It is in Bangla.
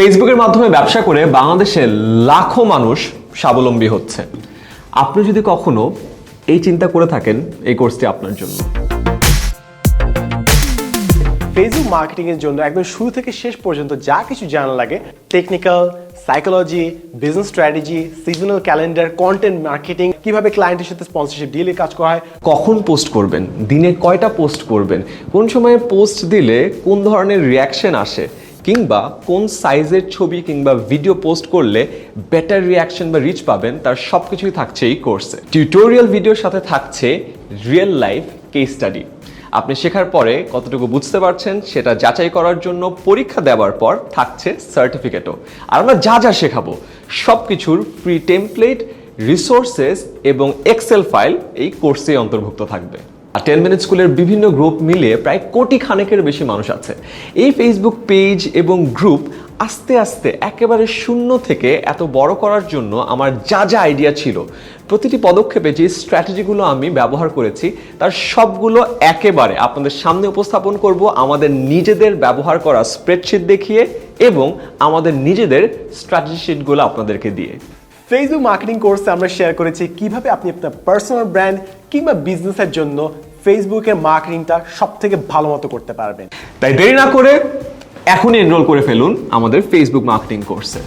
ফেসবুকের মাধ্যমে ব্যবসা করে বাংলাদেশে লাখো মানুষ স্বাবলম্বী হচ্ছে। আপনি যদি কখনো এই চিন্তা করে থাকেন এই কোর্সটি আপনার জন্য। ফেসবুক মার্কেটিং এর জন্য একদম শুরু থেকে শেষ পর্যন্ত যা কিছু জানা লাগে technical psychology business strategy seasonal calendar content marketing কীভাবে ক্লায়েন্টের সাথে স্পন্সরশিপ ডিলে কাজ করা হয়। কখন পোস্ট করবেন? দিনে কয়টা পোস্ট করবেন? কোন সময়ে পোস্ট দিলে কোন ধরনের রিয়াকশন আসে? কিংবা কোন সাইজের ছবি কিংবা ভিডিও পোস্ট করলে বেটার রিয়াকশন বা রিচ পাবেন, তার সব কিছুই থাকছে এই কোর্সে টিউটোরিয়াল ভিডিওর সাথে থাকছে রিয়েল লাইফ কেস স্টাডি আপনি শেখার পরে কতটুকু বুঝতে পারছেন সেটা যাচাই করার জন্য পরীক্ষা দেওয়ার পর থাকছে সার্টিফিকেটও আর আমরা যা যা শেখাবো সব কিছুর ফ্রি টেমপ্লেট রিসোর্সেস এবং এক্সেল ফাইল এই কোর্সে অন্তর্ভুক্ত থাকবে। আর টেন মিনিট স্কুলের বিভিন্ন গ্রুপ মিলিয়ে প্রায় কোটি খানেকের বেশি মানুষ আছে। এই ফেসবুক পেজ এবং গ্রুপ আস্তে আস্তে একেবারে শূন্য থেকে এত বড় করার জন্য আমার যা যা আইডিয়া ছিল, প্রতিটি পদক্ষেপে যে স্ট্র্যাটেজিগুলো আমি ব্যবহার করেছি, তার সবগুলো একেবারে আপনাদের সামনে উপস্থাপন করব আমাদের নিজেদের ব্যবহার করা স্প্রেডশিট দেখিয়ে এবং আমাদের নিজেদের স্ট্র্যাটেজি শিটগুলো আপনাদেরকে দিয়ে। ফেসবুক মার্কেটিং কোর্সে আমরা শেয়ার করেছি, কীভাবে আপনি আপনার পার্সোনাল ব্র্যান্ড কিংবা বিজনেসের জন্য ফেসবুকের মার্কেটিংটা সব থেকে ভালো মতো করতে পারবেন। তাই দেরি না করে এখনই এনরোল করে ফেলুন আমাদের ফেসবুক মার্কেটিং কোর্সে